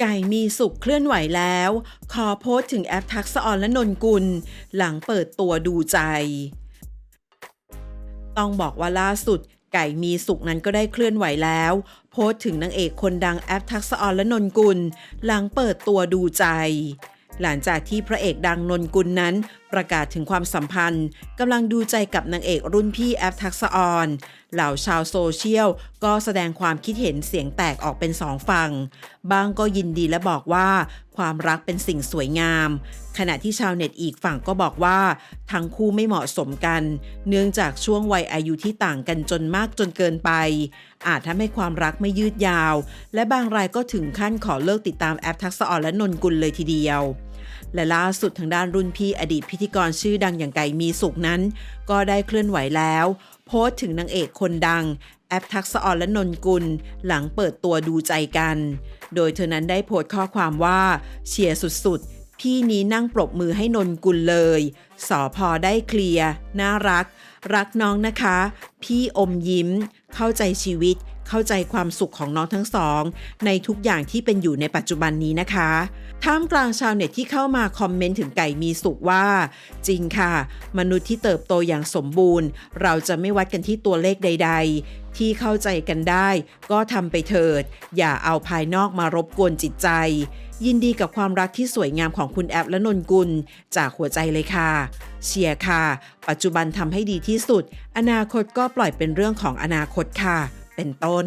ไก่มีสุขเคลื่อนไหวแล้ว ขอโพสถึงแอปทักษออนและนนกุล หลังเปิดตัวดูใจ ต้องบอกว่าล่าสุด ไก่มีสุขนั้นก็ได้เคลื่อนไหวแล้ว โพสถึงนางเอกคนดังแอปทักษออนและนนกุล หลังเปิดตัวดูใจ หลังจากที่พระเอกดังนนกุลนั้น ประกาศถึงความสัมพันธ์กำลังดูใจกับนางเอกรุ่นพี่แอปทักษออน เหล่าชาวโซเชียล ก็แสดงความคิดเห็นเสียงแตกออกเป็นสองฝั่งบางก็ยินดีและบอกว่า ความรักเป็นสิ่งสวยงาม ขณะที่ชาวเน็ตอีกฝั่งก็บอกว่า ทั้งคู่ไม่เหมาะสมกัน เนื่องจากช่วงวัยอายุที่ต่างกันจนมากจนเกินไป อาจทำให้ความรักไม่ยืดยาว และบางรายก็ถึงขั้นขอเลิกติดตามแอปทักษออนและนนกุลเลยทีเดียว และล่าสุดทางด้านรุ่นพี่อดีตพิธีกรชื่อดังอย่างไก่มีสุขนั้น ก็ได้เคลื่อนไหวแล้ว โพสต์ถึงนางเอกคนดัง แอปทักษะออนและนนกุล หลังเปิดตัวดูใจกัน โดยเธอนั้นได้โพสต์ข้อความว่าเชียร์สุดๆ พี่นี้นั่งปรบมือให้นนกุลเลยสอพอได้เคลียร์น่ารัก รักน้องนะคะ พี่อมยิ้ม เข้าใจชีวิต เข้าใจความสุขของน้องทั้งสอง ในทุกอย่างที่เป็นอยู่ในปัจจุบันนี้นะคะท่ามกลางชาวเน็ตที่เข้ามาคอมเมนต์ถึงไก่มีสุขว่า จริงค่ะ มนุษย์ที่เติบโตอย่างสมบูรณ์ เราจะไม่วัดกันที่ตัวเลขใด ๆ ที่เข้าใจกันได้ ก็ทำไปเถิด อย่าเอาภายนอกมารบกวนจิตใจ ยินดีกับความรักที่สวยงามของคุณแอปและนนกุล จากหัวใจเลยค่ะ เชียร์ค่ะ ปัจจุบันทำให้ดีที่สุด อนาคตก็ปล่อยเป็นเรื่องของอนาคตค่ะ เป็นต้น